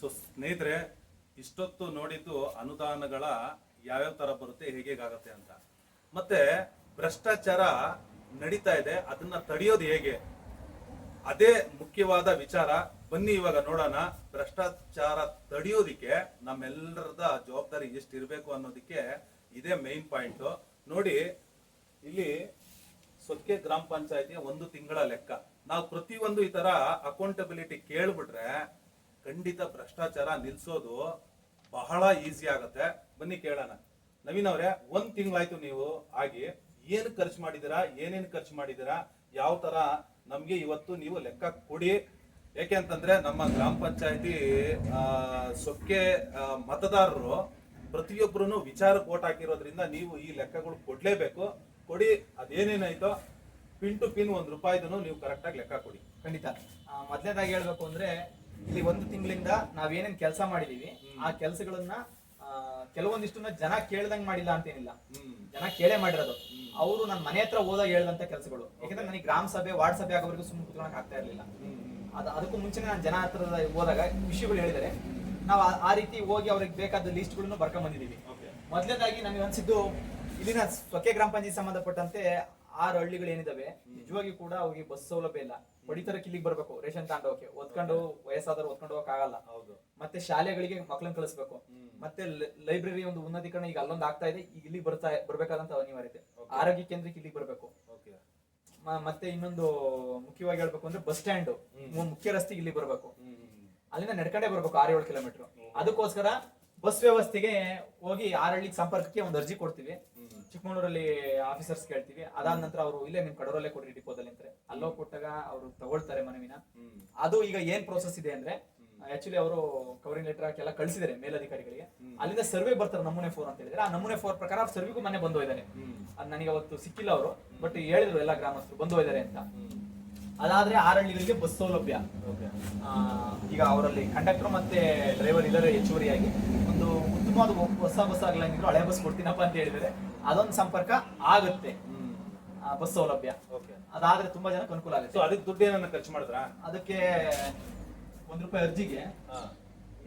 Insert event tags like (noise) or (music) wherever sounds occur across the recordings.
So ಸ್ನೇಹಿತರೆ, ಇಷ್ಟೊತ್ತು ನೋಡಿದ್ದು ಅನುದಾನಗಳ ಯಾವ್ಯಾವ ತರ ಬರುತ್ತೆ, ಹೇಗೇಗಾಗತ್ತೆ ಅಂತ. ಮತ್ತೆ ಭ್ರಷ್ಟಾಚಾರ ನಡೀತಾ ಇದೆ, ಅದನ್ನ ತಡೆಯೋದು ಹೇಗೆ? ಅದೇ ಮುಖ್ಯವಾದ ವಿಚಾರ, ಬನ್ನಿ ಇವಾಗ ನೋಡೋಣ. ಭ್ರಷ್ಟಾಚಾರ ತಡೆಯೋದಿಕ್ಕೆ ನಮ್ಮೆಲ್ಲರದ ಜವಾಬ್ದಾರಿ ಎಷ್ಟು ಇರಬೇಕು ಅನ್ನೋದಕ್ಕೆ ಇದೇ ಮೈನ್ ಪಾಯಿಂಟ್ ನೋಡಿ, ಇಲ್ಲಿ ಸೊಕ್ಕೆ ಗ್ರಾಮ ಪಂಚಾಯತಿ ಒಂದು ತಿಂಗಳ ಲೆಕ್ಕ. ನಾವು ಪ್ರತಿಯೊಂದು ಈ ತರ ಅಕೌಂಟಬಿಲಿಟಿ ಕೇಳ್ಬಿಟ್ರೆ ಖಂಡಿತ ಭ್ರಷ್ಟಾಚಾರ ನಿಲ್ಸೋದು ಬಹಳ ಈಸಿ ಆಗುತ್ತೆ. ಬನ್ನಿ ಕೇಳೋಣ. ನವೀನ್ ಅವರೇ, ಒಂದ್ ತಿಂಗಳಾಯ್ತು ನೀವು ಆಗಿ ಏನ್ ಖರ್ಚು ಮಾಡಿದಿರಾ, ಏನೇನ್ ಖರ್ಚು ಮಾಡಿದಿರಾ, ಯಾವ ತರ ನಮ್ಗೆ ಇವತ್ತು ನೀವು ಲೆಕ್ಕ ಕೊಡಿ. ಯಾಕೆ ಅಂತಂದ್ರೆ ನಮ್ಮ ಗ್ರಾಮ ಪಂಚಾಯತಿ ಸೊಕ್ಕೆ ಮತದಾರರು ಪ್ರತಿಯೊಬ್ಬರು ವಿಚಾರಕ್ಕೆ ಓಟ್ ಹಾಕಿರೋದ್ರಿಂದ ನೀವು ಈ ಲೆಕ್ಕಗಳು ಕೊಡ್ಲೇಬೇಕು. ಕೊಡಿ, ಅದೇನೇನಾಯ್ತೋ ಪಿನ್ ಟು ಪಿನ್ ಒಂದ್ ರೂಪಾಯಿದನು ನೀವು ಕರೆಕ್ಟ್ ಆಗಿ ಲೆಕ್ಕ ಕೊಡಿ. ಖಂಡಿತ. ಮೊದ್ಲನೇದಾಗಿ ಹೇಳ್ಬೇಕು ಅಂದ್ರೆ ಇಲ್ಲಿ ಒಂದು ತಿಂಗಳಿಂದ ನಾವೇನೇನ್ ಕೆಲಸ ಮಾಡಿದೀವಿ ಆ ಕೆಲಸಗಳನ್ನ ಕೆಲವೊಂದಿಷ್ಟನ್ನ ಜನ ಕೇಳ್ದಂಗ್ ಮಾಡಿಲ್ಲ ಅಂತೇನಿಲ್ಲ. ಜನ ಕೇಳೇ ಮಾಡಿರೋದು. ಅವರು ನನ್ನ ಮನೆ ಹತ್ರ ಹೋದಾಗ ಹೇಳ್ದಂತ ಕೆಲಸಗಳು. ಯಾಕಂದ್ರೆ ನನಗೆ ಗ್ರಾಮ ಸಭೆ ವಾರ್ಡ್ ಸಭೆ ಆಗೋವರೆಗೂ ಸುಮ್ಮನೆ ಕುತ್ಕೊಳಕ್ ಆಗ್ತಾ ಇರ್ಲಿಲ್ಲ. ಅದ ಅದಕ್ಕೂ ಮುಂಚೆ ನಾನು ಜನ ಹತ್ರ ಹೋದಾಗ ವಿಷಯಗಳು ಹೇಳಿದರೆ ನಾವು ಆ- ರೀತಿ ಹೋಗಿ ಅವ್ರಿಗೆ ಬೇಕಾದ ಲಿಸ್ಟ್ಗಳನ್ನು ಬರ್ಕೊಂಡ್ ಬಂದಿದೀವಿ ಓಕೆ ಮೊದಲನೇದಾಗಿ ನಮಗೆ ಅನ್ಸಿದ್ದು ಇಲ್ಲಿನ ಸ್ವಕ್ಕೆ ಗ್ರಾಮ ಪಂಚಾಯತ್ ಸಂಬಂಧಪಟ್ಟಂತೆ ಆರು ಹಳ್ಳಿಗಳು ಏನಿದಾವೆ ನಿಜವಾಗಿ ಕೂಡ ಅವ್ರಿಗೆ ಬಸ್ ಸೌಲಭ್ಯ ಇಲ್ಲ. ಪಡಿತರಕ್ಕೆ ಕಿಲ್ಲಿಗೆ ಬರ್ಬೇಕು ರೇಷನ್ ತಾಂಡೋಕೆ ಒತ್ಕೊಂಡು ವಯಸ್ಸಾದವ್ರು ಒತ್ಕೊಂಡು ಹೋಗಕ್ ಆಗಲ್ಲ ಹೌದು. ಮತ್ತೆ ಶಾಲೆಗಳಿಗೆ ಮಕ್ಕಳನ್ನ ಕಳಿಸ್ಬೇಕು. ಮತ್ತೆ ಲೈಬ್ರರಿ ಒಂದು ಉನ್ನತೀಕರಣ ಈಗ ಅಲ್ಲೊಂದು ಆಗ್ತಾ ಇದೆ ಈಗ ಇಲ್ಲಿ ಬರ್ತಾ ಬರ್ಬೇಕಾದಂತ ಅನಿವಾರ್ಯತೆ. ಆರೋಗ್ಯ ಕೇಂದ್ರಕ್ಕೆ ಇಲ್ಲಿಗೆ ಬರ್ಬೇಕು. ಮತ್ತೆ ಇನ್ನೊಂದು ಮುಖ್ಯವಾಗಿ ಹೇಳ್ಬೇಕು ಅಂದ್ರೆ ಬಸ್ ಸ್ಟ್ಯಾಂಡ್. ಮುಖ್ಯ ರಸ್ತೆಗೆ ಇಲ್ಲಿ ಬರ್ಬೇಕು. ಅಲ್ಲಿಂದ ನಡ್ಕೊಂಡೇ ಬರ್ಬೇಕು ಆರು ಏಳು ಕಿಲೋಮೀಟರ್ ಅದಕ್ಕೋಸ್ಕರ ಬಸ್ ವ್ಯವಸ್ಥೆಗೆ ಹೋಗಿ ಆರಳ್ಳಿಗೆ ಸಂಪರ್ಕಕ್ಕೆ ಒಂದು ಅರ್ಜಿ ಕೊಡ್ತೀವಿ. ಚಿಕ್ಕಮಗಳೂರಲ್ಲಿ ಆಫೀಸರ್ಸ್ ಕೇಳ್ತೀವಿ. ಅದಾದ ನಂತರ ಅವರು ಇಲ್ಲೇ ನಿಮ್ ಕಡೂರಲ್ಲೇ ಕೊಡ್ರಿ ಡಿಪೋದಲ್ಲಿ ಅಂತಾರೆ. ಅಲ್ಲೋ ಕೊಟ್ಟಾಗ ಅವರು ತಗೊಳ್ತಾರೆ ಮನವಿನ. ಅದು ಈಗ ಏನ್ ಪ್ರೋಸೆಸ್ ಇದೆ ಅಂದ್ರೆ ಆಕ್ಚುಲಿ ಅವರು ಕವರಿಂಗ್ ಲೆಟರ್ ಹಾಕಿ ಕಳಿಸಿದ್ದಾರೆ ಮೇಲಧಿಕಾರಿಗಳಿಗೆ. ಅಲ್ಲಿಂದ ಸರ್ವೆ ಬರ್ತಾರೆ ನಮೂನೆ ಫೋರ್ ಅಂತ ಹೇಳಿದ್ರೆ. ಆ ನಮೂನೆ ಫೋರ್ ಪ್ರಕಾರ ಸರ್ವಿಗೂ ಮನೆ ಬಂದು ಅದ್ ಅದು ನನಗೆ ಅವತ್ತು ಸಿಕ್ಕಿಲ್ಲ ಅವರು ಬಟ್ ಹೇಳಿದ್ರು ಎಲ್ಲ ಗ್ರಾಮಸ್ಥರು ಬಂದು ಹೋಯ್ತಾರೆ ಅಂತ. ಅದಾದ್ರೆ ಹಳ್ಳಿಗಳಿಗೆ ಬಸ್ ಸೌಲಭ್ಯ. ಈಗ ಅವರಲ್ಲಿ ಕಂಡಕ್ಟರ್ ಮತ್ತೆ ಡ್ರೈವರ್ ಇಲ್ಲರೆ ಹೆಚ್ಚುವರಿಯಾಗಿ ಒಂದು ಉತ್ತಮವಾದ ಹೊಸ ಬಸ್ ಆಗ್ಲಂಗಿದ್ರು ಹಳೆ ಬಸ್ ಕೊಡ್ತೀನಪ್ಪ ಅಂತ ಹೇಳಿದರೆ ಅದೊಂದು ಸಂಪರ್ಕ ಆಗುತ್ತೆ. ಬಸ್ ಸೌಲಭ್ಯ. ಓಕೆ ಅದಾದ್ರೆ ತುಂಬಾ ಜನಕ್ಕೆ ಅನುಕೂಲ ಸೊ ಆಗುತ್ತೆ ಅದಕ್ಕೆ ದುಡ್ಡು ಏನನ್ನ ಖರ್ಚು ಮಾಡಿದ್ರ? ಅದಕ್ಕೆ ಒಂದ್ ರೂಪಾಯಿ ಅರ್ಜಿಗೆ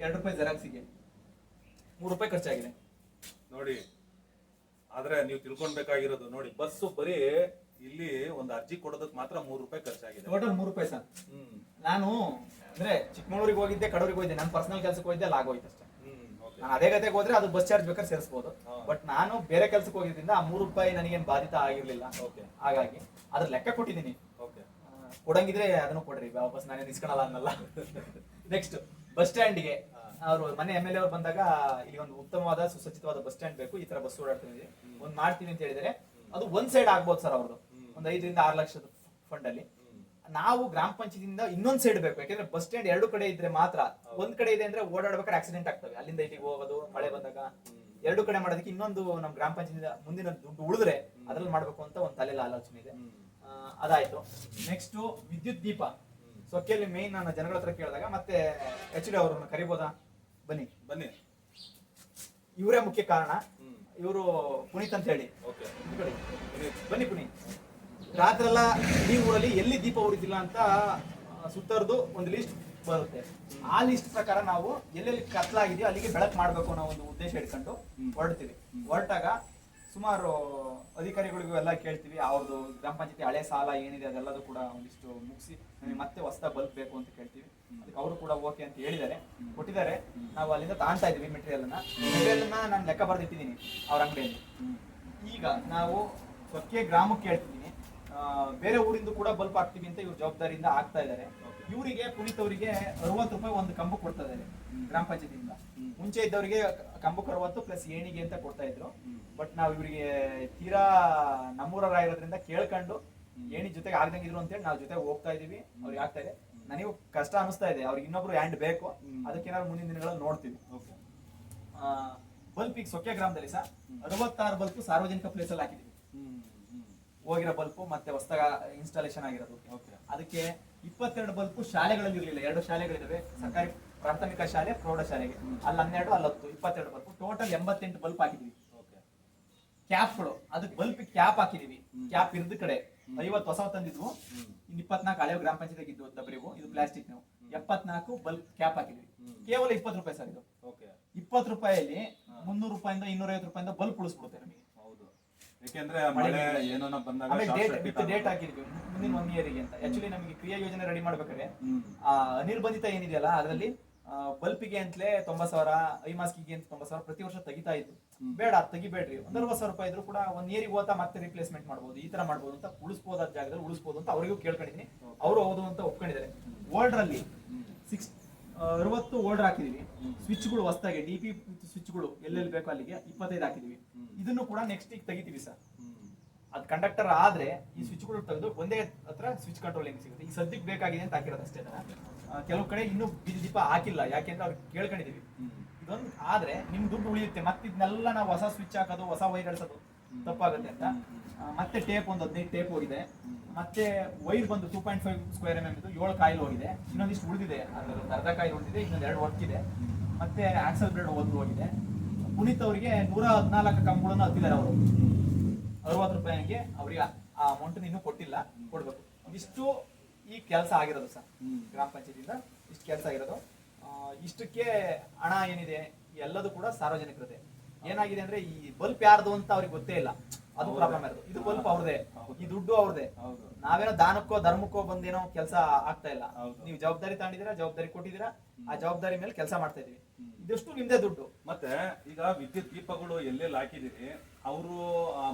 ಎರಡು ರೂಪಾಯಿ ಜೆರಾಕ್ಸಿಗೆ ಮೂರು ರೂಪಾಯಿ ಖರ್ಚಾಗಿದೆ. ನೋಡಿ ಆದ್ರೆ ನೀವು ತಿಳ್ಕೊಳ್ಬೇಕಾಗಿರೋದು ನೋಡಿ ಬಸ್ಸು ಬರೀ ಇಲ್ಲಿ ಒಂದು ಅರ್ಜಿ ಕೊಡೋದಕ್ಕೆ ಮಾತ್ರ ಮೂರು ರೂಪಾಯಿ ಖರ್ಚಾಗಿದೆ. ಟೋಟಲ್ ಮೂರು ರೂಪಾಯಿ ಸರ್. ಹ್ಮ್. ನಾನು ಅಂದ್ರೆ ಚಿಕ್ಕಮಗಳೂರಿಗೆ ಹೋಗಿದ್ದೆ ಕಡೂರಿಗೆ ಹೋಗಿದ್ದೆ ನನ್ನ ಪರ್ಸನಲ್ ಕೆಲಸಕ್ಕೆ ಹೋಗಿದ್ದೆ ಅಲ್ಲಿ ಆಗೋಯ್ತು ಅಷ್ಟೇ. ಹ್ಮ್ ಓಕೆ ನಾನು ಅದೇ ಗತೆಗೆ ಹೋದ್ರೆ ಅದು ಬಸ್ ಚಾರ್ಜ್ ಬೇಕಾದ್ರೆ ಸೇರಿಸಬಹುದು ಹಾ. ಬಟ್ ನಾನು ಬೇರೆ ಕೆಲಸಕ್ಕೆ ಹೋಗಿದ್ರಿಂದ ಆ ಮೂರು ರೂಪಾಯಿ ನನಗೇನು ಬಾಧಿತ ಆಗಿರ್ಲಿಲ್ಲ. ಓಕೆ ಹಾಗಾಗಿ ಅದ್ರ ಲೆಕ್ಕ ಕೊಟ್ಟಿದ್ದೀನಿ. ಓಕೆ ಆ, ಕೊಡಂಗಿದ್ರೆ ಅದನ್ನು ಕೊಡ್ರಿ ವಾಪಸ್ ನಾನೇನು ಇಸ್ಕೊಳಲ್ಲ ಅನ್ನಲ್ಲ. ನೆಕ್ಸ್ಟ್ ಬಸ್ ಸ್ಟ್ಯಾಂಡ್ಗೆ ಅವರು ಮನೆ ಎಂ ಎಲ್ ಎ ಅವ್ರು ಬಂದಾಗ ಇಲ್ಲಿ ಒಂದು ಉತ್ತಮವಾದ ಸುಸಜ್ಜಿತವಾದ ಬಸ್ ಸ್ಟ್ಯಾಂಡ್ ಬೇಕು. ಈ ತರ ಬಸ್ ಓಡಾಡ್ತೀವಿ ಒಂದ್ ಮಾಡ್ತೀನಿ ಅಂತ ಹೇಳಿದರೆ ಅದು ಒಂದ್ ಸೈಡ್ ಆಗ್ಬೋದು ಸರ್ ಅವ್ರದ್ದು. ಒಂದ್ ಐದರಿಂದ ಆರು ಲಕ್ಷದ ಫಂಡ್ ಅಲ್ಲಿ. ನಾವು ಗ್ರಾಮ ಪಂಚಾಯತಿಯಿಂದ ಇನ್ನೊಂದ್ ಸೈಡ್ ಬೇಕು. ಯಾಕಂದ್ರೆ ಬಸ್ ಸ್ಟ್ಯಾಂಡ್ ಎರಡು ಕಡೆ ಇದ್ರೆ ಮಾತ್ರ ಒಂದ್ ಕಡೆ ಇದೆ ಅಂದ್ರೆ ಓಡಾಡ್ಬೇಕಾದ್ರೆ ಆಕ್ಸಿಡೆಂಟ್ ಆಗ್ತವೆ. ಅಲ್ಲಿಂದ ಇಲ್ಲಿಗೆ ಹೋಗೋದು ಮಳೆ ಬಂದಾಗ. ಎರಡು ಕಡೆ ಮಾಡೋದಕ್ಕೆ ಇನ್ನೊಂದು ನಮ್ಮ ಗ್ರಾಮ ಪಂಚಾಯತಿಯಿಂದ ಮುಂದಿನ ದುಡ್ಡು ಉಳಿದ್ರೆ ಅದ್ರಲ್ಲಿ ಮಾಡ್ಬೇಕು ಅಂತ ಒಂದು ತಲೆಯಲ್ಲಿ ಆಲೋಚನೆ ಇದೆ. ಅದಾಯ್ತು. ನೆಕ್ಸ್ಟ್ ವಿದ್ಯುತ್ ದೀಪ. ಸೊಕ್ಕೆಯಲ್ಲಿ ಮೇನ್ ನಾನು ಜನಗಳ ಹತ್ರ ಕೇಳಿದಾಗ ಮತ್ತೆ ಎಚ್ ಡಿ ಅವ್ರನ್ನ ಕರಿಬೋದಾ? ಬನ್ನಿ. ಬನ್ನಿ. ಇವರೇ ಮುಖ್ಯ ಕಾರಣ. ಇವರು ಪುನೀತ್ ಅಂತ ಹೇಳಿ. ಓಕೆ. ಬನ್ನಿ ಪುನೀತ್. ರಾತ್ರೆಲ್ಲ ಈ ಊರಲ್ಲಿ ಎಲ್ಲಿ ದೀಪ ಉರಿತಿಲ್ಲ ಅಂತ ಸುತ್ತರದು ಒಂದು ಲಿಸ್ಟ್ ಬರುತ್ತೆ. ಆ ಲಿಸ್ಟ್ ಪ್ರಕಾರ ನಾವು ಎಲ್ಲೆಲ್ಲಿ ಕತ್ಲಾಗಿದೆಯೋ ಅಲ್ಲಿಗೆ ಬೆಳಕು ಮಾಡಬೇಕು ಅನ್ನೋ ಒಂದು ಉದ್ದೇಶ ಇಟ್ಕೊಂಡು ಹೊರಡ್ತೀವಿ. ಹೊರಟಾಗ ಸುಮಾರು ಅಧಿಕಾರಿಗಳಿಗೂ ಎಲ್ಲ ಕೇಳ್ತೀವಿ ಅವ್ರದ್ದು ಗ್ರಾಮ ಪಂಚಾಯತಿ ಹಳೆ ಸಾಲ ಏನಿದೆ ಅದೆಲ್ಲದೂ ಕೂಡ ಒಂದಿಷ್ಟು ಮುಗಿಸಿ ನಮಗೆ ಮತ್ತೆ ಹೊಸ ಬಲ್ಬ್ ಬೇಕು ಅಂತ ಕೇಳ್ತೀವಿ. ಅದಕ್ಕೆ ಅವರು ಕೂಡ ಓಕೆ ಅಂತ ಹೇಳಿದ್ದಾರೆ. ಕೊಟ್ಟಿದ್ದಾರೆ. ನಾವು ಅಲ್ಲಿಂದ ತಾಣ್ತಾ ಇದೀವಿ ಮೆಟೀರಿಯಲ್ ಅನ್ನ ಮೆಟೀರಿಯಲ್ ನಾನು ಲೆಕ್ಕ ಬರೆದಿಟ್ಟಿದ್ದೀನಿ ಅವ್ರ ಅಂಗಡಿಯಲ್ಲಿ. ಈಗ ನಾವು ಸ್ವಕ್ಕೆ ಗ್ರಾಮಕ್ಕೆ ಹೇಳ್ತಿದ್ದೀನಿ. ಬೇರೆ ಊರಿಂದ ಕೂಡ ಬಲ್ಪ್ ಹಾಕ್ತೀವಿ ಅಂತ ಇವ್ರ ಜವಾಬ್ದಾರಿಯಿಂದ ಆಗ್ತಾ ಇದ್ದಾರೆ. ಇವರಿಗೆ ಪುನೀತ್ ಅವರಿಗೆ ಅರವತ್ತು ರೂಪಾಯಿ ಒಂದು ಕಂಬ ಕೊಡ್ತಾ ಇದ್ದಾರೆ ಗ್ರಾಮ ಪಂಚಾಯತಿಯಿಂದ. ಮುಂಚೆ ಇದ್ದವರಿಗೆ ಕಂಬಕ್ಕೆ ಅರವತ್ತು ಪ್ಲಸ್ ಏಣಿಗೆ ಅಂತ ಕೊಡ್ತಾ ಇದ್ರು. ಬಟ್ ನಾವು ಇವರಿಗೆ ತೀರಾ ನಮ್ಮೂರರಾಗಿರೋದ್ರಿಂದ ಕೇಳ್ಕೊಂಡು ಏಣಿ ಜೊತೆಗೆ ಆಗ್ದಂಗಿದ್ರು ಅಂತೇಳಿ ನಾವು ಜೊತೆಗೆ ಹೋಗ್ತಾ ಇದೀವಿ. ಅವ್ರಿಗೆ ಆಗ್ತಾ ಇದೆ. ನನಗೆ ಕಷ್ಟ ಅನಿಸ್ತಾ ಇದೆ. ಅವ್ರಿಗೆ ಇನ್ನೊಬ್ರು ಹ್ಯಾಂಡ್ ಬೇಕು. ಅದಕ್ಕೇನಾದ್ರು ಮುಂದಿನ ದಿನಗಳಲ್ಲಿ ನೋಡ್ತೀವಿ. ಬಲ್ಪ್ ಈಗ ಸೊಕ್ಕೆ ಗ್ರಾಮದಲ್ಲಿ ಸಹ ಅರವತ್ತಾರು ಬಲ್ಪ್ ಸಾರ್ವಜನಿಕ ಪ್ಲೇಸ್ ಅಲ್ಲಿ ಹಾಕಿದೀವಿ. ಹ್ಮ್ ಹ್ಮ್ ಹೋಗಿರೋ ಬಲ್ಪ್ ಮತ್ತೆ ಹೊಸದಾಗ ಇನ್ಸ್ಟಾಲೇಷನ್ ಆಗಿರೋದು. ಓಕೆ ಅದಕ್ಕೆ ಇಪ್ಪತ್ತೆರಡು ಬಲ್ಪ್ ಶಾಲೆಗಳಲ್ಲಿ ಇರಲಿಲ್ಲ. ಎರಡು ಶಾಲೆಗಳಿದಾವೆ. ಸರ್ಕಾರಿ ಪ್ರಾಥಮಿಕ ಶಾಲೆ ಪ್ರೌಢಶಾಲೆಗೆ ಅಲ್ಲಿ ಹನ್ನೆರಡು ಅಲ್ಲಿ ಹತ್ತು ಇಪ್ಪತ್ತೆರಡು ಬಲ್ಪ್. ಟೋಟಲ್ ಎಂಬತ್ತೆಂಟು ಬಲ್ಪ್ ಹಾಕಿದೀವಿ. ಕ್ಯಾಪ್ಗಳು ಅದಕ್ಕೆ ಬಲ್ಪ್ ಕ್ಯಾಪ್ ಹಾಕಿದೀವಿ. ಕ್ಯಾಪ್ ಇರದ ಕಡೆ. ಐವತ್ತು ಹೊಸ ತಂದಿದ್ವು. ಇನ್ನು ಇಪ್ಪತ್ನಾಲ್ಕು ಹಳೆಯ ಗ್ರಾಮ ಪಂಚಾಯತ್ ಇದ್ದು ಬರೀವು. ಇದು ಪ್ಲಾಸ್ಟಿಕ್ ನಾವು. ಎಪ್ಪತ್ನಾಲ್ಕು ಬಲ್ಪ್ ಕ್ಯಾಪ್ ಹಾಕಿದ್ವಿ. ಕೇವಲ ಇಪ್ಪತ್ತು ರೂಪಾಯಿ ಸರ್ ಇದು. ಇಪ್ಪತ್ತು ರೂಪಾಯಲ್ಲಿ ಮುನ್ನೂರು ರೂಪಾಯಿಂದ ಇನ್ನೂರೈವತ್ತು ರೂಪಾಯಿಂದ ಬಲ್ಪ್ ಉಳಿಸ್ಬಿಡುತ್ತೆ ನಮಗೆ. ಯಾಕೆಂದ್ರೆ ಮಳೆ ಏನೋ ಬಂದಾಗ ಆಮೇಲೆ ಡೇಟ್ ಸರ್ಕ್ಯೂಟ್ ವಿತ್ ಡೇಟ್ ಹಾಕಿದ್ವಿ ಮುಂದಿನ ಒನ್ ಇಯರ್ಗೆ ಅಂತ. ಆಕ್ಚುಲಿ ನಮಗೆ ಕ್ರಿಯಾ ಯೋಜನೆ ರೆಡಿ ಮಾಡ್ಬೇಕಾದ್ರೆ ಆ ಅನಿರ್ಬಂಧಿತ ಏನಿದೆಯಲ್ಲ ಅದರಲ್ಲಿ ಬಲ್ಪಿಗೆ ಅಂತಲೇ ತೊಂಬತ್ ಸಾವಿರ ಐ ಮಾಸ್ಕಿಗೆ ಅಂತ ತೊಂಬತ್ ಸಾವಿರ ಪ್ರತಿ ವರ್ಷ ತೆಗಿತಾ ಇತ್ತು ಬೇಡ ಅದ್ ತೆಗಿಬೇಡ್ರಿ. ಒಂದ್ ಅರವತ್ ಸಾವಿರ ರೂಪಾಯಿ ಇದ್ರು ಕೂಡ ಒಂದ್ ಇಯರಿಗೆ ಹೋತಾ ಮತ್ತೆ ರಿಪ್ಲೇಸ್ಮೆಂಟ್ ಮಾಡ್ಬೋದು ಈ ತರ ಮಾಡ್ಬೋದು ಅಂತ ಉಳಿಸಬಹುದಾದ ಜಾಗದಲ್ಲಿ ಉಳಿಸಬಹುದು ಅಂತ ಅವರಿಗೂ ಕೇಳ್ಕೊಂಡಿದ್ದೀನಿ ಅವರು ಹೌದು ಅಂತ ಒಪ್ಕೊಂಡಿದ್ದಾರೆ. ಓಲ್ಡ್ ಅಲ್ಲಿ. ಸಿಕ್ಸ್ ಅರವತ್ತು ಓಲ್ಡರ್ ಹಾಕಿದೀವಿ. ಸ್ವಿಚ್ಗಳು ಹೊಸದಾಗಿ ಡಿ ಪಿ ಸ್ವಿಚ್ಗಳು ಎಲ್ಲೆಲ್ಲಿ ಬೇಕೋ ಅಲ್ಲಿಗೆ ಇಪ್ಪತ್ತೈದು ಹಾಕಿದೀವಿ. ಇದನ್ನು ಕೂಡ ನೆಕ್ಸ್ಟ್ ಈಗ ತೆಗಿತೀವಿ ಸರ್. ಅದು ಕಂಡಕ್ಟರ್ ಆದ್ರೆ ಈ ಸ್ವಿಚ್ಗಳು ತೆಗೆದು ಒಂದೇ ಹತ್ರ ಸ್ವಿಚ್ ಕಂಟ್ರೋಲಿಂಗ್ ಸಿಗುತ್ತೆ. ಈ ಸದ್ಯಕ್ಕೆ ಬೇಕಾಗಿದೆ ಅಂತ ಹಾಕಿರೋದು ಅಷ್ಟೇ. ಕೆಲವು ಕಡೆ ಇನ್ನೂ ಬೀದಿ ದೀಪ ಹಾಕಿಲ್ಲ. ಯಾಕೆಂದ್ರೆ ಅವ್ರು ಕೇಳ್ಕೊಂಡಿದೀವಿ. ಇದೊಂದು ಆದ್ರೆ ನಿಮ್ ದುಡ್ಡು ಉಳಿಯುತ್ತೆ. ಮತ್ತೆ ಇದನ್ನೆಲ್ಲ ನಾವು ಹೊಸ ಸ್ವಿಚ್ ಹಾಕೋದು ಹೊಸ ವೈರ್ ಅಳಿಸೋದು ತಪ್ಪಾಗುತ್ತೆ ಅಂತ. ಮತ್ತೆ ಟೇಪ್ ಒಂದು ಹದಿನೈದು ಟೇಪ್ ಹೋಗಿದೆ. ಮತ್ತೆ ವೈರ್ ಬಂದು two point five square M M ಇದು ಏಳು ಕಾಯಿಲ್ ಹೋಗಿದೆ. ಇನ್ನೊಂದಿಷ್ಟು ಉಳಿದಿದೆ. ಅದರ ಅರ್ಧ ಕಾಯಿಲ್ ಉಳಿದಿದೆ ಇನ್ನೊಂದು ಎರಡು ವರ್ಕಿದೆ ಮತ್ತೆ ಆಕ್ಸಲ್ ಬ್ರೇಡ್ ಒಂದು ಹೋಗಿದೆ. ಪುನೀತ್ ಅವರಿಗೆ ನೂರ ಹದಿನಾಲ್ಕು ಕಂಬಗಳನ್ನು ಹತ್ತಿದ್ದಾರೆ ಅವರು. ಅರವತ್ತು ರೂಪಾಯಿಗೆ ಅವರಿಗೆ ಆ ಅಮೌಂಟ್ ಇನ್ನು ಕೊಟ್ಟಿಲ್ಲ, ಕೊಡ್ಬೇಕು. ಇಷ್ಟು ಈ ಕೆಲಸ ಆಗಿರೋದು ಸರ್, ಗ್ರಾಮ ಪಂಚಾಯತಿಯಿಂದ ಇಷ್ಟು ಕೆಲಸ ಆಗಿರೋದು. ಇಷ್ಟಕ್ಕೆ ಹಣ ಏನಿದೆ, ಎಲ್ಲದೂ ಕೂಡ ಸಾರ್ವಜನಿಕರದೇ ಏನಾಗಿದೆ ಅಂದ್ರೆ ಈ ಬಲ್ಪ್ ಯಾರ್ದು ಅಂತ ಅವ್ರಿಗೆ ಗೊತ್ತೇ ಇಲ್ಲ. ಅದು ಪ್ರಾಬ್ಲಮ್ ಇರೋದು ಇದು ಬಲ್ಪ್ ಅವ್ರದೇ. ಈ ದುಡ್ಡು ಅವ್ರದೇ. ನಾವೇನೋ ದಾನಕ್ಕೋ ಧರ್ಮಕ್ಕೋ ಬಂದೇನೋ ಕೆಲಸ ಆಗ್ತಾ ಇಲ್ಲ. ನೀವು ಜವಾಬ್ದಾರಿ ತಗೊಂಡಿದ್ದೀರಾ ಜವಾಬ್ದಾರಿ ಕೊಟ್ಟಿದ್ದೀರಾ ಆ ಜವಾಬ್ದಾರಿ ಮೇಲೆ ಕೆಲಸ ಮಾಡ್ತಾ ಇದೀವಿ. ಇದಷ್ಟು ನಿಮ್ದೇ ದುಡ್ಡು. ಮತ್ತೆ ಈಗ ವಿದ್ಯುತ್ ದೀಪಗಳು ಎಲ್ಲೆಲ್ಲಿ ಹಾಕಿದಿರಿ ಅವರು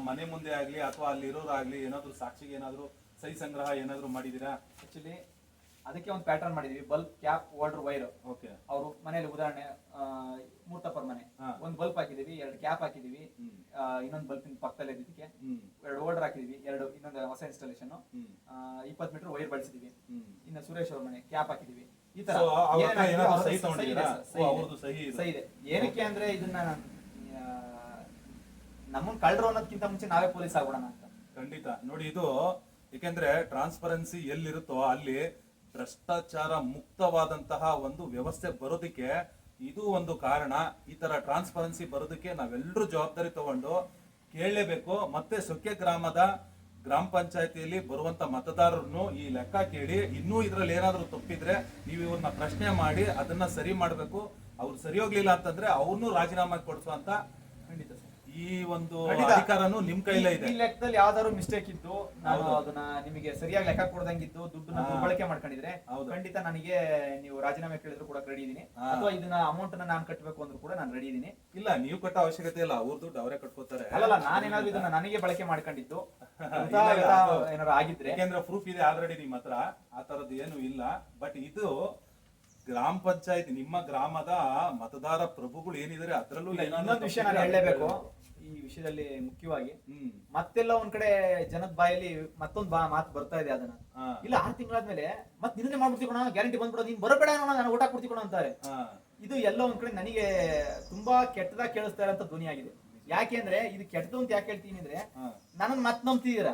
ಮನೆ ಮುಂದೆ ಆಗ್ಲಿ ಅಥವಾ ಅಲ್ಲಿರೋರಾಗ್ಲಿ ಏನಾದ್ರು ಸಾಕ್ಷಿಗೆ ಏನಾದ್ರು ಸಹಿ ಸಂಗ್ರಹ ಏನಾದ್ರು ಮಾಡಿದೀರಾ ಆಕ್ಚುಲಿ ಅದಕ್ಕೆ ಒಂದು ಪ್ಯಾಟರ್ನ್ ಮಾಡಿದೀವಿ bulb cap holder wire okay ಅವರು ಮನೆಯಲ್ಲಿ ಉದಾಹರಣೆ ಮೂರ್ತಪ್ಪರ ಮನೆ. ಒಂದ್ ಬಲ್ಬ್ ಹಾಕಿದೀವಿ ಎರಡು ಕ್ಯಾಪ್ ಹಾಕಿದೀವಿ ಇನ್ನೊಂದ್ ಬಲ್ಪಿನ ಪಕ್ಕದಲ್ಲಿ ಇದಕ್ಕೆ ಎರಡು ಓಲ್ಡರ್ ಹಾಕಿದೀವಿ. ಎರಡು ಇನ್ನೊಂದು ಹೊಸ ಇನ್ಸ್ಟಾಲೇಷನ್ ಇಪ್ಪತ್ತು ಮೀಟರ್ ವೈರ್ ಬಳಸಿದೀವಿ. ಇನ್ನು ಸುರೇಶ್ ಅವ್ರ ಮನೆ ಕ್ಯಾಪ್ ಹಾಕಿದೀವಿ. ಈ ತರ. ಸಹಿ ಇದೆ ಏನಕ್ಕೆ ಅಂದ್ರೆ ಇದನ್ನ ನಮ್ಮನ್ ಕಳ್ರು ಅನ್ನೋದಕ್ಕಿಂತ ಮುಂಚೆ ನಾವೇ ಪೊಲೀಸ್ ಆಗೋಣ ಅಂತ. ಖಂಡಿತ. ನೋಡಿ ಇದು ಏಕೆಂದ್ರೆ ಟ್ರಾನ್ಸ್ಪರೆನ್ಸಿ ಎಲ್ಲಿರುತ್ತೋ ಅಲ್ಲಿ ಭ್ರಷ್ಟಾಚಾರ ಮುಕ್ತವಾದಂತಹ ಒಂದು ವ್ಯವಸ್ಥೆ ಬರೋದಕ್ಕೆ ಇದು ಒಂದು ಕಾರಣ. ಈ ತರ ಟ್ರಾನ್ಸ್ಪರೆನ್ಸಿ ಬರೋದಕ್ಕೆ ನಾವೆಲ್ಲರೂ ಜವಾಬ್ದಾರಿ ತಗೊಂಡು ಕೇಳಲೇಬೇಕು. ಮತ್ತೆ ಸೊಕ್ಕೆ ಗ್ರಾಮದ ಗ್ರಾಮ ಪಂಚಾಯತಿಯಲ್ಲಿ ಬರುವಂತ ಮತದಾರರನ್ನು ಈ ಲೆಕ್ಕ ಕೇಳಿ, ಇನ್ನೂ ಇದರಲ್ಲಿ ಏನಾದರೂ ತಪ್ಪಿದ್ರೆ ನೀವು ಇವ್ರನ್ನ ಪ್ರಶ್ನೆ ಮಾಡಿ ಅದನ್ನ ಸರಿ ಮಾಡಬೇಕು. ಅವ್ರು ಸರಿ ಹೋಗ್ಲಿಲ್ಲ ಅಂತಂದ್ರೆ ಅವ್ರನ್ನೂ ರಾಜೀನಾಮೆ ಕೊಡಿಸುವಂತ ಈ ಒಂದು ಖಂಡಿತ. ಅಧಿಕಾರನು ನಿಮ್ ಕೈಲೇ ಇದೆ ಈ ಲೆಕ್ಕದಲ್ಲಿ ಯಾವ್ದಾದ್ರು ಮಿಸ್ಟೇಕ್ ಇತ್ತು ನಾನು ಹೌದು. ಅದನ್ನ ನಿಮಗೆ ಸರಿಯಾಗಿ ಲೆಕ್ಕ ಕೊಡ್ದಂಗಿತ್ತು ದುಡ್ಡನ್ನ ಬಳಕೆ ಮಾಡ್ಕೊಂಡಿದ್ರೆ ಹೌದು. ಖಂಡಿತ ನನಗೆ ನೀವು ರಾಜೀನಾಮೆ ಕೇಳಿದ್ರು ಕೂಡ ರೆಡಿ ಇದೀನಿ ಹಾ. ಅಥವಾ ಇದನ್ನ ಅಮೌಂಟ್ನ ನಾನು ಕಟ್ಟಬೇಕು ಅಂದ್ರೂ ಕೂಡ ನಾನು ರೆಡಿ ಇದೀನಿ ಇಲ್ಲ ನೀವು ಕಟ್ಟೋ ಅವಶ್ಯಕತೆ ಇಲ್ಲ ಅವ್ರ ದುಡ್ಡು ಅವರೇ ಕಟ್ಕೋತಾರೆ ಅಲ್ಲಲ್ಲ ನಾನೇನಾದ್ರು ಇದನ್ನ ನನಗೆ ಬಳಕೆ ಮಾಡ್ಕೊಂಡಿದ್ದು (laughs) ಇಲ್ಲ, ಇಲ್ಲ, ಅದು- ಏನಾದ್ರು ಆಗಿದ್ರೆ ಯಾಕೆಂದ್ರೆ ಪ್ರೂಫ್ ಇದೆ ಆಲ್ರೆಡಿ ನಿಮ್ಮ ಹತ್ರ ಆ ತರದ್ದು ಏನು ಇಲ್ಲ ಬಟ್ ಇದು ಗ್ರಾಮ ಪಂಚಾಯತ್ ನಿಮ್ಮ ಗ್ರಾಮದ ಮತದಾರ ಪ್ರಭುಗಳು ಏನಿದ್ದಾರೆ ಅದರಲ್ಲೂ ಇಲ್ಲ, ಇನ್ನೊಂದು ವಿಷಯ ನಾನು ಹೇಳಲೇಬೇಕು ಹೇಳ್ಬೇಕು. ಈ ವಿಷಯದಲ್ಲಿ ಮುಖ್ಯವಾಗಿ. ಮತ್ತೆಲ್ಲ ಒಂದ್ ಕಡೆ ಜನದ ಬಾಯಲ್ಲಿ ಮತ್ತೊಂದ್ ಬಾ ಮಾತು ಬರ್ತಾ ಇದೆ ಅದನ್ನ. ಇಲ್ಲ ಆರು ತಿಂಗಳಾದ್ಮೇಲೆ ಮತ್ತೆ ನಿನ್ನೆ ಮಾಡ್ಬಿಡ್ತೀವಿ ಕಣ ಗ್ಯಾರಂಟಿ ಬಂದ್ಬಿಡೋ ನೀನ್ ಬರಬೇಡ ನೋಡ ನಾನು ಊಟ ಕೊಡ್ತೀವಿ ಕಣ ಅಂತಾರೆ. ಇದು ಎಲ್ಲ ಒಂದ್ ಕಡೆ ನನಗೆ ತುಂಬಾ ಕೆಟ್ಟದಾಗ ಕೇಳಿಸ್ತಾ ಇರೋ ಧ್ವನಿ ಆಗಿದೆ. ಯಾಕೆ ಅಂದ್ರೆ ಇದು ಕೆಟ್ಟದು ಅಂತ ಯಾಕೆ ಹೇಳ್ತೀನಿ ಅಂದ್ರೆ. ನನ್ನ ಮತ್ ನಂಬ್ತಿದ್ದೀರಾ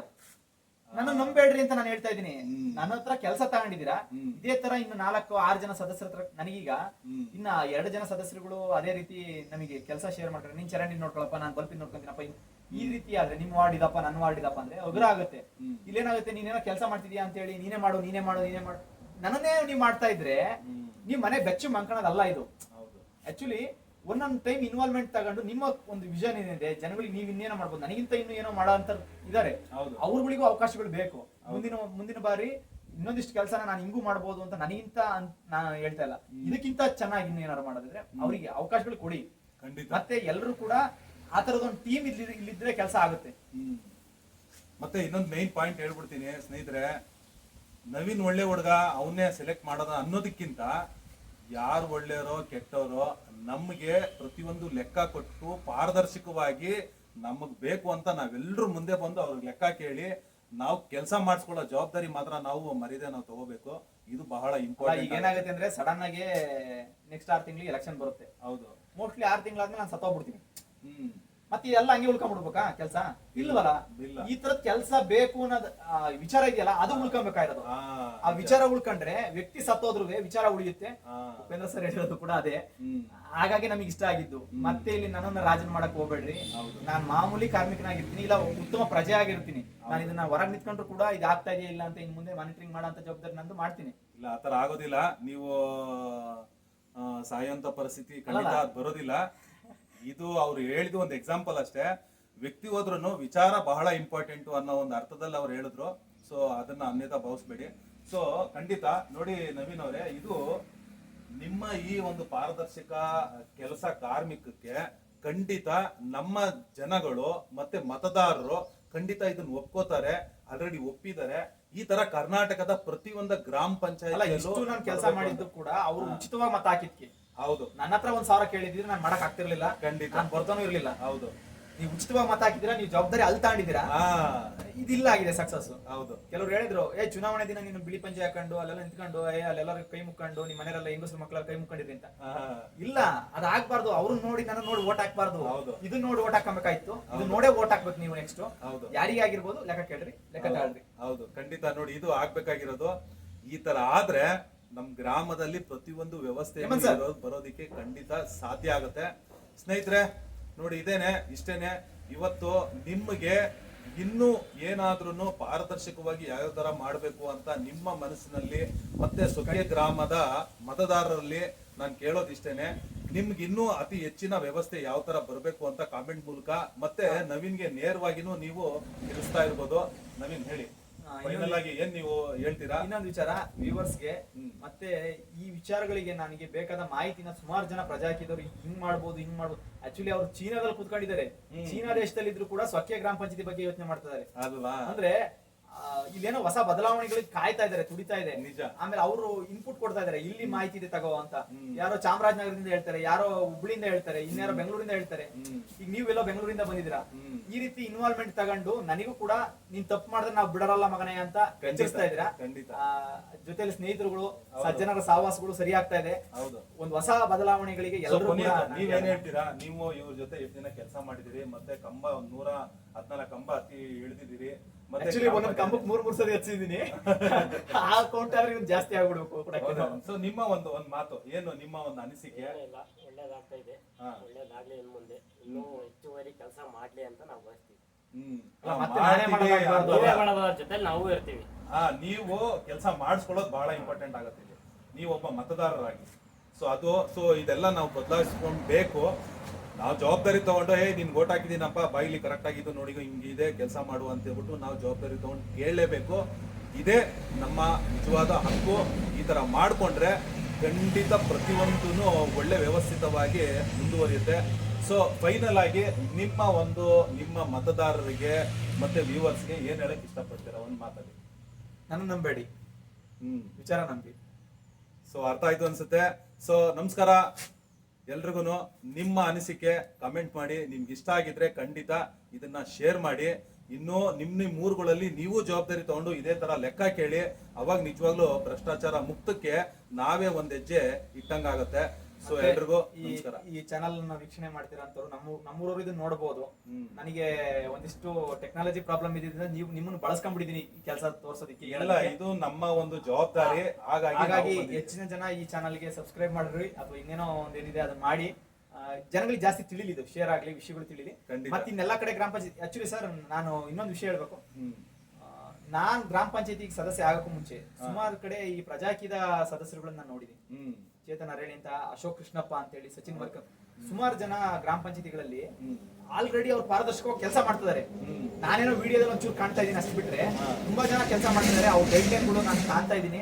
ನನ್ನ ನಂಬೇಡ್ರಿ ಅಂತ ನಾನು ಹೇಳ್ತಾ ಇದ್ದೀನಿ. ನನ್ನ ಹತ್ರ ಕೆಲಸ ತಗೊಂಡಿದ್ದೀರಾ. ಇದೇ ತರ ಇನ್ನು ನಾಲ್ಕು ಆರು ಜನ ಸದಸ್ಯರ ಹತ್ರ ನನಗೀಗ ಇನ್ನ ಎರಡು ಜನ ಸದಸ್ಯರುಗಳು ಅದೇ ರೀತಿ ನಮಗೆ ಕೆಲಸ ಶೇರ್ ಮಾಡ್ತಾರೆ. ನೀನ್ ಚರಂಡಿ ನೋಡ್ಕೊಳಪ್ಪ ನಾನು ಬಲ್ಪಿ ನೋಡ್ಕೊಂತೀನಪ್ಪ. ಈ ರೀತಿ ಆದ್ರೆ ನಿಮ್ ವಾರ್ಡ್ ಇದಪ್ಪ ನನ್ನ ವಾರ್ಡ್ ಇದಪ್ಪ ಅಂದ್ರೆ ಅಗ್ರ ಆಗುತ್ತೆ. ಇಲ್ಲೇನಾಗುತ್ತೆ ನೀನೇನೋ ಕೆಲಸ ಮಾಡ್ತಿದ್ಯಾ ಅಂತ ಹೇಳಿ ನೀನೇ ಮಾಡು ನೀನೇ ಮಾಡು ನೀನೇ ಮಾಡು. ನನ್ನನ್ನೇ ನೀವ್ ಮಾಡ್ತಾ ಇದ್ರೆ. ನೀವ್ ಮನೆ ಬೆಚ್ಚು ಮಂಕಣದಲ್ಲ ಇದು. ಹೌದು. ಆಕ್ಚುಲಿ ಒಂದೊಂದು ಟೈಮ್ ಇನ್ವಾಲ್ವ್ಮೆಂಟ್ ತಗೊಂಡು ನಿಮ್ಮ ಒಂದು ವಿಷನ್ ಏನಿದೆ ಜನಗಳಿಗೆ ನೀವು ಇನ್ನೇನೋ ಮಾಡ್ಬೋದು ನನಗಿಂತ ಇನ್ನು ಏನೋ ಮಾಡೋ ಅಂತ ಇದಾರೆ. ಹೌದು. ಅವ್ರಗಳಿಗೂ ಅವಕಾಶಗಳು ಬೇಕು. ಮುಂದಿನ ಮುಂದಿನ ಬಾರಿ ಇನ್ನೊಂದಿಷ್ಟು ಕೆಲಸನ ನಾನು ಹಿಂಗೂ ಮಾಡ್ಬೋದು ಅಂತ ನನಗಿಂತ ನಾನು ಹೇಳ್ತಾ ಇಲ್ಲ. ಇದಕ್ಕಿಂತ ಚೆನ್ನಾಗಿ ಇನ್ನೇನಾರು ಮಾಡೋದಿದ್ರೆ ಅವರಿಗೆ ಅವಕಾಶಗಳು ಕೊಡಿ. ಖಂಡಿತ. ಮತ್ತೆ ಎಲ್ಲರೂ ಕೂಡ ಆ ತರದೊಂದು ಟೀಮ್ ಇಲ್ಲಿ ಇಲ್ಲಿದ್ರೆ ಕೆಲಸ ಆಗುತ್ತೆ. ಮತ್ತೆ ಇನ್ನೊಂದು ಮೈನ್ ಪಾಯಿಂಟ್ ಹೇಳ್ಬಿಡ್ತೀನಿ ಸ್ನೇಹಿತರೆ. ನವೀನ್ ಒಳ್ಳೆ ಹುಡುಗ ಅವನ್ನೇ ಸೆಲೆಕ್ಟ್ ಮಾಡೋದ ಅನ್ನೋದಕ್ಕಿಂತ ಯಾರು ಒಳ್ಳೆಯವರೋ ಕೆಟ್ಟವರೋ ನಮಗೆ ಪ್ರತಿಯೊಂದು ಲೆಕ್ಕ ಕೊಟ್ಟು ಪಾರದರ್ಶಕವಾಗಿ ನಮಗ್ ಬೇಕು ಅಂತ ನಾವೆಲ್ಲರೂ ಮುಂದೆ ಬಂದು ಅವ್ರಿಗೆ ಲೆಕ್ಕ ಕೇಳಿ ನಾವು ಕೆಲಸ ಮಾಡಿಸ್ಕೊಳ್ಳೋ ಜವಾಬ್ದಾರಿ ಮಾತ್ರ ನಾವು ಮರ್ಯಾದೆ ನಾವು ತಗೋಬೇಕು. ಇದು ಬಹಳ ಇಂಪಾರ್ಟೆಂಟ್ ಈಗ ಏನಾಗುತ್ತೆ ಅಂದ್ರೆ ಸಡನ್ ಆಗಿ ನೆಕ್ಸ್ಟ್ ಆರು ತಿಂಗಳಿಗೆ ಎಲೆಕ್ಷನ್ ಬರುತ್ತೆ. ಹೌದು. ಮೋಸ್ಟ್ಲಿ ಆರು ತಿಂಗಳಾದ್ಮೇಲೆ ನಾನು ಸತ್ತೋಗ್ಬಿಡ್ತೀನಿ. ಹ್ಮ್. ಮತ್ತೆ ಎಲ್ಲ ಹಂಗೆ ಉಳ್ಕೊಂಡ್ಬಿಡ್ಬೇಕಾ ಕೆಲಸ? ಇಲ್ವಲ್ಲ. ಈ ತರದ್ ಕೆಲಸ ಬೇಕು ಅನ್ನೋದ್ ವಿಚಾರ ಇದೆಯಲ್ಲ ಅದು ಉಳ್ಕೊಬೇಕಾಗಿರೋದು. ಆ, ವಿಚಾರ. ಉಳ್ಕೊಂಡ್ರೆ ವ್ಯಕ್ತಿ ಸತ್ತೋದ್ರು ವಿಚಾರ ಉಳಿಯುತ್ತೆ. ಉಪೇಂದ್ರ ಸರ್ ಹೇಳಿರೋದು ಕೂಡ ಅದೇ. ಹಾಗಾಗಿ ನಮಗೆ ಇಷ್ಟ ಆಗಿದ್ದು. ಮತ್ತೆ ಇಲ್ಲಿ ನನ್ನನ್ನ ರಾಜನ್ ಮಾಡಕ್ ಹೋಗ್ಬೇಡ್ರಿ. ನಾನು ಮಾಮೂಲಿ ಕಾರ್ಮಿಕನಾಗಿರ್ತೀನಿ ಇಲ್ಲ ಉತ್ತಮ ಪ್ರಜೆ ಆಗಿರ್ತೀನಿ. ನಾನು ಇದನ್ನ ಹೊರಗೆ ನಿಂತ್ಕೊಂಡ್ರು ಕೂಡ ಇದು ಆಗ್ತಾ ಇದೆಯಾ ಇಲ್ಲ ಅಂತ ಇನ್ ಮುಂದೆ ಮಾನಿಟರಿಂಗ್ ಮಾಡೋ ಜವಾಬ್ದಾರಿ ನಂದು ಮಾಡ್ತೀನಿ. ಇಲ್ಲ ಆತರ ಆಗೋದಿಲ್ಲ. ನೀವು ಆ, ಸಾಯೋಂತ ಪರಿಸ್ಥಿತಿ ಖಂಡಿತ ಬರೋದಿಲ್ಲ. ಇದು ಅವ್ರು ಹೇಳಿದ ಒಂದು ಎಕ್ಸಾಂಪಲ್ ಅಷ್ಟೇ. ವ್ಯಕ್ತಿ ಹೋದ್ರೂ ವಿಚಾರ ಬಹಳ ಇಂಪಾರ್ಟೆಂಟ್ ಅನ್ನೋ ಒಂದು ಅರ್ಥದಲ್ಲಿ ಅವ್ರು ಹೇಳಿದ್ರು. ಸೊ ಅದನ್ನ ಅನ್ಯತಾ ಭಾವಿಸ್ಬೇಡಿ. ಸೊ ಖಂಡಿತ ನೋಡಿ ನವೀನ್ ಅವರೇ ಇದು ನಿಮ್ಮ ಈ ಒಂದು ಪಾರದರ್ಶಕ ಕೆಲಸ ಕಾರ್ಮಿಕಕ್ಕೆ ಖಂಡಿತ ನಮ್ಮ ಜನಗಳು ಮತ್ತೆ ಮತದಾರರು ಖಂಡಿತ ಇದನ್ನ ಒಪ್ಕೋತಾರೆ ಆಲ್ರೆಡಿ ಒಪ್ಪಿದ್ದಾರೆ. ಈ ತರ ಕರ್ನಾಟಕದ ಪ್ರತಿಯೊಂದು ಗ್ರಾಮ ಪಂಚಾಯತ್ ಕೆಲಸ ಮಾಡಿದ್ದು ಕೂಡ ಅವ್ರು ಉಚಿತವಾಗಿ ಮತ ಹಾಕಿದ್ಕೆ. ಹೌದು. ನನ್ನ ಹತ್ರ ಒಂದ್ ಸಾವಿರ ಕೇಳಿದ್ರೆ ನಾನು ಮಾಡಕ್ ಆಗ್ತಿರ್ಲಿಲ್ಲ. ಖಂಡಿತ. ನಾನು ಬರ್ತಾನೂ ಇರ್ಲಿಲ್ಲ. ಹೌದು. ನೀವು ಉಚಿತವಾಗಿ ಮತ ಹಾಕಿದ್ದೀರಾ ನೀವು ಜವಾಬ್ದಾರಿ ಅಲ್ಲಿ ತಾಂಡಿದ್ದೀರಾ? ಇದಿಲ್ಲ ಆಗಿದೆ ಸಕ್ಸಸ್ ಹೌದು. ಕೆಲವರು ಹೇಳಿದ್ರು ಏ ಚುನಾವಣೆ ದಿನ ನೀನು ಬಿಳಿ ಪಂಜೆ ಹಾಕೊಂಡು ಅಲ್ಲೆಲ್ಲ ನಿಂತ್ಕೊಂಡು ಏ ಅಲ್ಲೆಲ್ಲರೂ ಕೈ ಮುಕ್ಕೊಂಡು ನಿಮ್ಮ ಮನೆಯಲ್ಲ ಹೆಂಗಸರು ಮಕ್ಕಳ ಕೈ ಮುಕ್ಕೊಂಡಿದ್ರಿ ಅಂತ. ಇಲ್ಲ ಅದ್ ಆಗ್ಬಾರ್ದು. ಅವ್ರನ್ನ ನೋಡಿ ನನ್ನ ನೋಡಿ ಓಟ್ ಹಾಕ್ಬಾರ್ದು. ಹೌದು. ಇದು ನೋಡಿ ಓಟ್ ಹಾಕಬೇಕಾಯ್ತು ಇದು ನೋಡೇ ಓಟ್ ಹಾಕ್ಬೇಕು ನೀವು ನೆಕ್ಸ್ಟ್ ಹೌದು. ಯಾರಿಗೆ ಆಗಿರ್ಬೋದು ಲೆಕ್ಕ ಕೇಳ್ರಿ ಲೆಕ್ಕ ತಾಳ್ರಿ. ಹೌದು. ಖಂಡಿತ ನೋಡಿ ಇದು ಆಗ್ಬೇಕಾಗಿರೋದು. ಈ ತರ ಆದ್ರೆ ನಮ್ ಗ್ರಾಮದಲ್ಲಿ ಪ್ರತಿಯೊಂದು ವ್ಯವಸ್ಥೆ ಬರೋದಕ್ಕೆ ಖಂಡಿತ ಸಾಧ್ಯ ಆಗುತ್ತೆ. ಸ್ನೇಹಿತರೆ ನೋಡಿ ಇದೇನೆ ಇಷ್ಟೇನೆ ಇವತ್ತು ನಿಮಗೆ ಇನ್ನೂ ಏನಾದ್ರೂ ಪಾರದರ್ಶಕವಾಗಿ ಯಾವ ತರ ಮಾಡಬೇಕು ಅಂತ ನಿಮ್ಮ ಮನಸ್ಸಿನಲ್ಲಿ ಮತ್ತೆ ಸೊಕ್ಕೆ ಗ್ರಾಮದ ಮತದಾರರಲ್ಲಿ ನಾನು ಕೇಳೋದು ಇಷ್ಟೇನೆ. ನಿಮ್ಗೆ ಇನ್ನೂ ಅತಿ ಹೆಚ್ಚಿನ ವ್ಯವಸ್ಥೆ ಯಾವ ತರ ಬರಬೇಕು ಅಂತ ಕಾಮೆಂಟ್ ಮೂಲಕ ಮತ್ತೆ ನವೀನ್ಗೆ ನೇರವಾಗಿನೂ ನೀವು ತಿಳಿಸ್ತಾ ಇರ್ಬೋದು. ನವೀನ್ ಹೇಳಿ. ಫೈನಲ್ ಆಗಿ ಏನ್ ನೀವು ಹೇಳ್ತೀರಾ? ಇನ್ನೊಂದು ವಿಚಾರ ವ್ಯೂವರ್ಸ್ಗೆ. ಮತ್ತೆ ಈ ವಿಚಾರಗಳಿಗೆ ನನಗೆ ಬೇಕಾದ ಮಾಹಿತಿನ ಸುಮಾರು ಜನ ಪ್ರಜಾ ಹಾಕಿದವರು ಹಿಂಗ್ ಮಾಡ್ಬೋದು ಹಿಂಗ್ ಮಾಡ್ಬೋದು. ಆಕ್ಚುಲಿ ಅವರು ಚೀನಾದಲ್ಲಿ ಕುತ್ಕೊಂಡಿದ್ದಾರೆ. ಚೀನಾ ದೇಶದಲ್ಲಿ ಇದ್ರು ಕೂಡ ಸ್ವಕ್ಕೆ ಗ್ರಾಮ ಪಂಚಾಯತಿ ಬಗ್ಗೆ ಯೋಚನೆ ಮಾಡ್ತಿದ್ದಾರೆ. ಅಂದ್ರೆ ಇಲ್ಲೇನೋ ಹೊಸ ಬದಲಾವಣೆಗಳಿಗೆ ಕಾಯ್ತಾ ಇದ್ದಾರೆ ತುಡಿತಾ ಇದೆ. ನಿಜ. ಆಮೇಲೆ ಅವರು ಇನ್ಪುಟ್ ಕೊಡ್ತಾ ಇದ್ದಾರೆ ಇಲ್ಲಿ ಮಾಹಿತಿ ಇದೆ ತಗೋ ಅಂತ. ಯಾರೋ ಚಾಮರಾಜನಗರದಿಂದ ಹೇಳ್ತಾರೆ ಯಾರೋ ಹುಬ್ಳಿಯಿಂದ ಹೇಳ್ತಾರೆ ಇನ್ಯಾರೋ ಬೆಂಗಳೂರಿಂದ ಹೇಳ್ತಾರೆ. ಈಗ ನೀವೆಲ್ಲೋ ಬೆಂಗಳೂರಿಂದ ಬಂದಿದ್ದೀರಾ. ಈ ರೀತಿ ಇನ್ವಾಲ್ವ್ಮೆಂಟ್ ತಗೊಂಡು ನನಗೂ ಕೂಡ ನೀನ್ ತಪ್ಪು ಮಾಡಿದ್ರೆ ನಾವು ಬಿಡರಲ್ಲ ಮಗನೇ ಅಂತ ಖಂಡಿಸ್ತಾ ಇದ್ದೀರಾ? ಖಂಡಿತ. ಜೊತೆಯಲ್ಲಿ ಜೊತೆಲಿ ಸ್ನೇಹಿತರುಗಳು ಸಜ್ಜನರ ಸಹವಾಸಗಳು ಸರಿ ಆಗ್ತಾ ಇದೆ. ಹೌದು. ಒಂದು ಹೊಸ ಬದಲಾವಣೆಗಳಿಗೆ ಎಲ್ಲರೂ ನೀವೇನ್ ಹೇಳ್ತೀರಾ? ನೀವು ಇವ್ರ ಜೊತೆ ಎಷ್ಟು ದಿನ ಕೆಲಸ ಮಾಡಿದಿರಿ ಮತ್ತೆ ಕಂಬ ಒಂದ್ ನೂರ ಹದ್ನಾಲ್ಕು ಕಂಬ ಹತ್ತಿ ಇಳಿದಿದ್ದೀರಿ. ಆಕ್ಚುಲಿ ಒಂದೊಂದು ಕಂಬಕ್ಕೆ ಮೂರ್ ಮೂರ್ ಸರಿ ಹಚ್ಚಿದೀನಿ. ಆ ಕೌಂಟ್ ಆದ್ರೆ ಇವ್ನು ಜಾಸ್ತಿ ಆಗ್ಬಿಡ್ಬೇಕು ಕೊಡಕ್ಕೆ. ಸೊ ನಿಮ್ಮ ಒಂದು ಒಂದ್ ಮಾತು ಏನು ನಿಮ್ಮ ಒಂದು ಅನಿಸಿಕೆ? ಇಲ್ಲ ಒಳ್ಳೇದಾಗ್ತಾ ಇದೆ. ಒಳ್ಳೇದಾಗ್ಲಿ ಇನ್ ಮುಂದೆ. ಇನ್ನೂ ಹೆಚ್ಚುವರಿ ಕೆಲಸ ಮಾಡ್ಲಿ ಅಂತ ನಾವು ಬಯಸ್ತೀವಿ. ಜೊತೆ ನಾವು ಇರ್ತೀವಿ. ಆ ನೀವು ಕೆಲಸ ಮಾಡಿಸ್ಕೊಳ್ಳೋದು ಬಹಳ ಇಂಪಾರ್ಟೆಂಟ್ ಆಗುತ್ತೆ ನೀವೊಬ್ಬ ಒಬ್ಬ ಮತದಾರರಾಗಿ. ಸೊ ಅದು ಸೊ ಇದೆಲ್ಲ ನಾವು ಬದಲಾಯಿಸ್ಕೊಂಡು ಬೇಕು ನಾವು ಜವಾಬ್ದಾರಿ ತಗೊಂಡು ಹೇ ನಿನ್ ಓಟ್ ಹಾಕಿದೀನಪ್ಪ ಬಾಯಿಲಿ ಕರೆಕ್ಟ್ ಆಗಿದ್ದು ನೋಡಿ ಹಿಂಗಿದೆ ಕೆಲಸ ಮಾಡು ಅಂತ ಹೇಳ್ಬಿಟ್ಟು ನಾವು ಜವಾಬ್ದಾರಿ ತಗೊಂಡು ಕೇಳಲೇಬೇಕು ಇದೇ ನಮ್ಮ ನಿಜವಾದ ಹಕ್ಕು. ಈ ತರ ಮಾಡ್ಕೊಂಡ್ರೆ ಖಂಡಿತ ಪ್ರತಿಯೊಂದೂ ಒಳ್ಳೆ ವ್ಯವಸ್ಥಿತವಾಗಿ ಮುಂದುವರಿಯುತ್ತೆ. ಸೊ ಫೈನಲ್ ಆಗಿ ನಿಮ್ಮ ಒಂದು ನಿಮ್ಮ ಮತದಾರರಿಗೆ ಮತ್ತೆ ವ್ಯೂವರ್ಸ್ಗೆ ಏನ್ ಹೇಳಕ್ ಇಷ್ಟಪಡ್ತೀರಾ? ಒಂದು ಮಾತಲ್ಲಿ. ನನ್ನ ನಂಬೇಡಿ. ಹ್ಮ್. ವಿಚಾರ ನಂಬಿ. ಸೊ ಅರ್ಥ ಆಯ್ತು ಅನ್ಸುತ್ತೆ. ಸೊ ನಮಸ್ಕಾರ. ಎಲ್ರಿಗೂ ನಿಮ್ಮ ಅನಿಸಿಕೆ ಕಮೆಂಟ್ ಮಾಡಿ, ನಿಮ್ಗೆ ಇಷ್ಟ ಆಗಿದ್ರೆ ಖಂಡಿತ ಇದನ್ನ ಶೇರ್ ಮಾಡಿ. ಇನ್ನು ನಿಮ್ ನಿಮ್ ಊರುಗಳಲ್ಲಿ ನೀವು ಜವಾಬ್ದಾರಿ ತಗೊಂಡು ಇದೇ ತರ ಲೆಕ್ಕ ಕೇಳಿ, ಅವಾಗ ನಿಜವಾಗ್ಲೂ ಭ್ರಷ್ಟಾಚಾರ ಮುಕ್ತಕ್ಕೆ ನಾವೇ ಒಂದ್ ಹೆಜ್ಜೆ ಇಟ್ಟಂಗಾಗತ್ತೆ. ಸೊ ಎಲ್ರಿಗೂ ಈ ನಮಸ್ಕಾರ. ಈ ಚಾನಲ್ ವೀಕ್ಷಣೆ ಮಾಡ್ತಿರೋಂಥವ್ರು ನಮ್ಮ ನಮ್ಮೂರವ್ರು ಇದನ್ನ ನೋಡಬಹುದು ನನಗೆ ಒಂದಿಷ್ಟು ಟೆಕ್ನಾಲಜಿ ಪ್ರಾಬ್ಲಮ್ ಇದ್ದಿದ್ದರಿಂದ ನೀವು ನಿಮ್ಮನ್ನು ಬಳಸ್ಕೊಂಡ್ಬಿಟ್ಟಿದೀನಿ ಈ ಕೆಲಸ ತೋರ್ಸೋದಕ್ಕೆ ಎಲ್ಲ ಇದು ನಮ್ಮ ಒಂದು ಜವಾಬ್ದಾರಿ. ಹಾಗಾಗಿ ಹೆಚ್ಚಿನ ಜನ ಈ ಚಾನಲ್ಗೆ ಸಬ್ಸ್ಕ್ರೈಬ್ ಮಾಡ್ರಿ ಅಥವಾ ಇನ್ನೇನೋ ಒಂದೇನಿದೆ ಅದನ್ನ ಮಾಡಿ. ಜನಗಳಿಗೆ ಜಾಸ್ತಿ ತಿಳಿಲಿ ಇದು. ಶೇರ್ ಆಗ್ಲಿ ವಿಷಯಗಳು ತಿಳಿಲಿ. ಮತ್ತೆ ಇನ್ನೆಲ್ಲ ಕಡೆ ಗ್ರಾಮ ಪಂಚಾಯತ್ ಆಕ್ಚುಲಿ ಸರ್ ನಾನು ಇನ್ನೊಂದು ವಿಷಯ ಹೇಳ್ಬೇಕು. ನಾನ್ ಗ್ರಾಮ ಪಂಚಾಯತಿಗೆ ಸದಸ್ಯ ಆಗಕ್ಕೂ ಮುಂಚೆ ಸುಮಾರು ಕಡೆ ಈ ಪ್ರಜಾಕಿದ ಸದಸ್ಯರುಗಳನ್ನ ನೋಡಿದೆ ಚೇತನ್ ಅರೇಳಿ ಅಂತ ಅಶೋಕ್ ಕೃಷ್ಣಪ್ಪ ಅಂತೇಳಿ ಸಚಿನ್ ವರ್ಕರ್. ಸುಮಾರು ಜನ ಗ್ರಾಮ ಪಂಚಾಯತಿಗಳಲ್ಲಿ ಆಲ್ರೆಡಿ ಅವ್ರು ಪಾರದರ್ಶಕವಾಗಿ ಕೆಲಸ ಮಾಡ್ತಿದ್ದಾರೆ. ನಾನೇನೋ ವಿಡಿಯೋದಲ್ಲಿ ಒಂಚೂರು ಕಾಣ್ತಾ ಇದ್ದೀನಿ ಅಷ್ಟು ಬಿಟ್ರೆ ತುಂಬಾ ಜನ ಕೆಲಸ ಮಾಡ್ತಿದ್ದಾರೆ. ಅವ್ರ ಕೂಡ ನಾನು ಕಾಣ್ತಾ ಇದ್ದೀನಿ.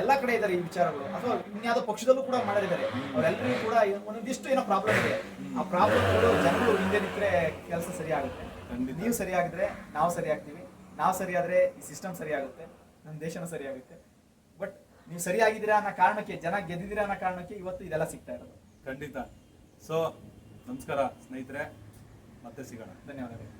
ಎಲ್ಲಾ ಕಡೆ ಇದ್ದಾರೆ ಈ ವಿಚಾರಗಳು. ಅಥವಾ ಇನ್ಯಾವುದೋ ಪಕ್ಷದಲ್ಲೂ ಕೂಡ ಮಾಡಿದ್ದಾರೆ. ಅವರೆಲ್ಲರಿಗೂ ಕೂಡ ಒಂದೊಂದಿಷ್ಟು ಏನೋ ಪ್ರಾಬ್ಲಮ್ ಇದೆ. ಆ ಪ್ರಾಬ್ಲಮ್ಗಳು ಜನಗಳು ಹಿಂದೆ ನಿಂತರೆ ಕೆಲಸ ಸರಿ ಆಗುತ್ತೆ. ನೀವು ಸರಿಯಾಗಿದ್ರೆ ನಾವು ಸರಿ ಆಗ್ತೀವಿ ನಾವು ಸರಿಯಾದ್ರೆ ಈ ಸಿಸ್ಟಮ್ ಸರಿ ಆಗುತ್ತೆ ನಮ್ಮ ದೇಶನೂ ಸರಿಯಾಗುತ್ತೆ. ಬಟ್ ನೀವು ಸರಿಯಾಗಿದ್ದೀರಾ ಅನ್ನೋ ಕಾರಣಕ್ಕೆ ಜನ ಗೆದ್ದಿದ್ದೀರಾ ಅನ್ನೋ ಕಾರಣಕ್ಕೆ ಇವತ್ತು ಇದೆಲ್ಲ ಸಿಗ್ತಾ ಇರೋದು. ಖಂಡಿತ. ಸೊ ನಮಸ್ಕಾರ ಸ್ನೇಹಿತರೆ. ಮತ್ತೆ ಸಿಗೋಣ. ಧನ್ಯವಾದಗಳು.